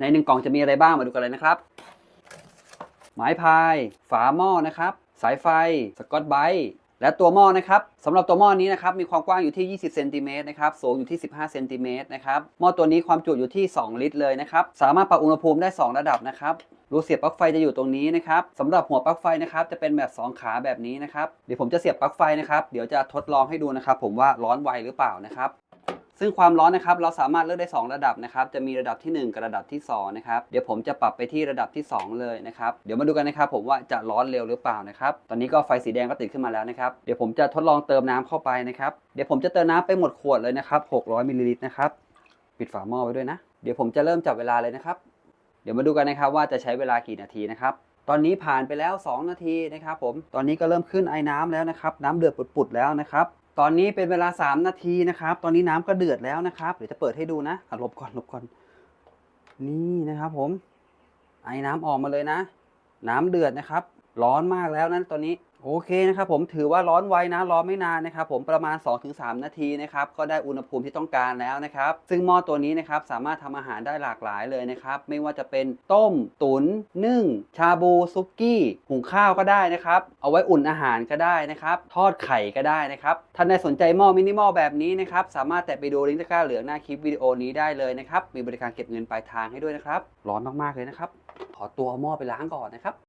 ในหนึ่งกล่องจะมีอะไรบ้างมาดูกันเลยนะครับไม้พาย ฝาหม้อนะครับ สายไฟ สกอตไบรท์และตัวหม้อนะครับสำหรับตัวหม้อนี้นะครับมีความกว้างอยู่ที่ 20 เซนติเมตรนะครับสูงอยู่ที่ 15 เซนติเมตรนะครับหม้อตัวนี้ความจุอยู่ที่ 2 ลิตรเลยนะครับสามารถปรับอุณหภูมิได้ 2 ระดับนะครับรูเสียบปลั๊กไฟจะอยู่ตรงนี้นะครับสำหรับหัวปลั๊กไฟนะครับจะเป็นแบบ 2 ขาแบบนี้นะครับเดี๋ยวผมจะเสียบปลั๊กไฟนะครับเดี๋ยวจะทดลองให้ดูนะครับผมว่าร้อนไวหรือเปล่านะครับ ซึ่งความร้อนนะครับเราสามารถเลือกได้ 2 ระดับนะครับ จะมีระดับทีหนึ่1 กับระดับที่2นะครับเดี๋ยวผมจะปรับไปที่ระดับที่ 2 เลยนะครับเดี๋ยวมาดูกันนะครับผมว่าจะร้อนเร็วหรือเปล่านะครับตอนนี้ก็ไฟสีแดงก็ติดขึ้นมาแล้วนะครับเดี๋ยวผมจะทดลองเติมน้ำเข้าไปนะครับเดี๋ยวผมจะเติมน้ำไปหมดขวดเลยนะครับ600มิลลิลิตรนะครับปิดฝาหม้อไว้ด้วยนะ เดี๋ยวผมจะเริ่มจับเวลาเลยนะครับ เดี๋ยวมาดูกันนะครับว่าจะใช้เวลากี่นาทีนะครับ ตอนนี้ผ่านไปแล้ว 2 นาทีนะครับผม ตอนนี้ก็เริ่มขึ้นไอ้น้ำแล้วนะครับ น้ำเดือดปุดๆแล้วนะครับ ตอนนี้เป็นเวลา 3 นาทีนะครับ ตอนนี้น้ำก็เดือดแล้วนะครับ เดี๋ยวจะเปิดให้ดูนะหลบก่อนหลบก่อน นี่นะครับผม ไอ้น้ำออกมาเลยนะ น้ำเดือดนะครับ ร้อนมากแล้วนะตอนนี้โอเคนะครับผมถือว่าร้อนไวนะร้อนไม่นานนะครับผมประมาณ 2-3 นาทีนะครับก็ได้อุณหภูมิที่ต้องการแล้วนะครับซึ่งหม้อตัวนี้นะครับสามารถทำอาหารได้หลากหลายเลยนะครับไม่ว่าจะเป็นต้ม ตุนนึ่ง ชาบูซุกี้หุงข้าวก็ได้นะครับเอาไว้อุ่นอาหารก็ได้นะครับทอดไข่ก็ได้นะครับท่านใดสนใจหม้อมินิมอลแบบนี้นะครับสามารถแตะไปดูลิงก์ตะกร้าเหลืองหน้าคลิปวิดีโอนี้ได้เลยนะครับมีบริการเก็บเงินปลายทางให้ด้วยนะครับร้อนมากๆเลยนะครับขอตัวหม้อไปล้างก่อนนะครับ